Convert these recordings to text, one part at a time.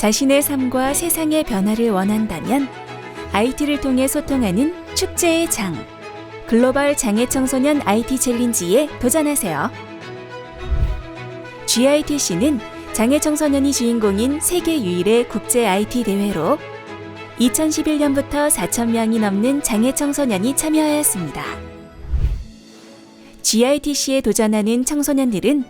자신의 삶과 세상의 변화를 원한다면 IT를 통해 소통하는 축제의 장, 글로벌 장애 청소년 IT 챌린지에 도전하세요. GITC는 장애 청소년이 주인공인 세계 유일의 국제 IT 대회로 2011년부터 4,000명이 넘는 장애 청소년이 참여하였습니다. GITC에 도전하는 청소년들은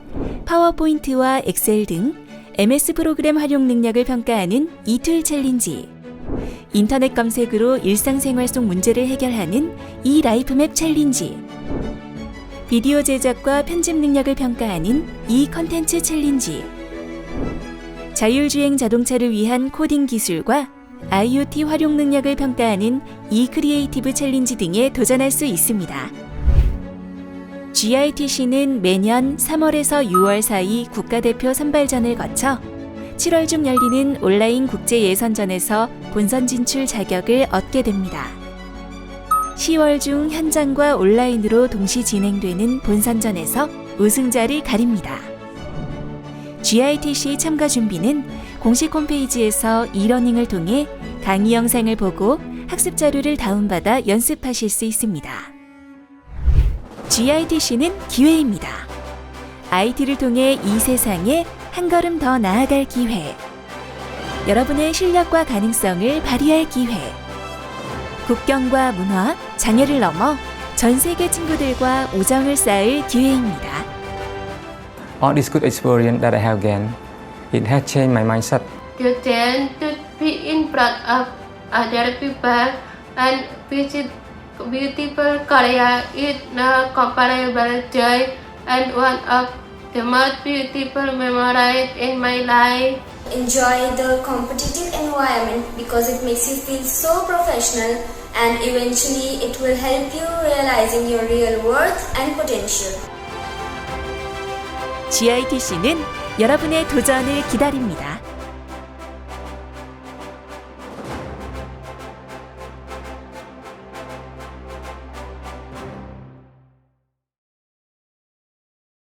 파워포인트와 엑셀 등 MS 프로그램 활용 능력을 평가하는 이툴 챌린지, 인터넷 검색으로 일상생활 속 문제를 해결하는 이 라이프맵 챌린지, 비디오 제작과 편집 능력을 평가하는 이 컨텐츠 챌린지, 자율주행 자동차를 위한 코딩 기술과 IoT 활용 능력을 평가하는 이 크리에이티브 챌린지 등에 도전할 수 있습니다. GITC는 매년 3월에서 6월 사이 국가대표 선발전을 거쳐 7월 중 열리는 온라인 국제 예선전에서 본선 진출 자격을 얻게 됩니다. 10월 중 현장과 온라인으로 동시 진행되는 본선전에서 우승자를 가립니다. GITC 참가 준비는 공식 홈페이지에서 이러닝을 통해 강의 영상을 보고 학습 자료를 다운받아 연습하실 수 있습니다. GITC는 기회입니다. IT를 통해 이 세상에 한 걸음 더 나아갈 기회. 여러분의 실력과 가능성을 발휘할 기회. 국경과 문화, 장애를 넘어 전 세계 친구들과 우정을 쌓을 기회입니다. all this good experience that I have gained, it has changed my mindset. You tend to be in front of other people and visit beautiful Korea is no comparable joy and one of the most beautiful memories in my life. Enjoy the competitive environment because it makes you feel so professional and eventually it will help you realizing your real worth and potential. GITC는 여러분의 도전을 기다립니다.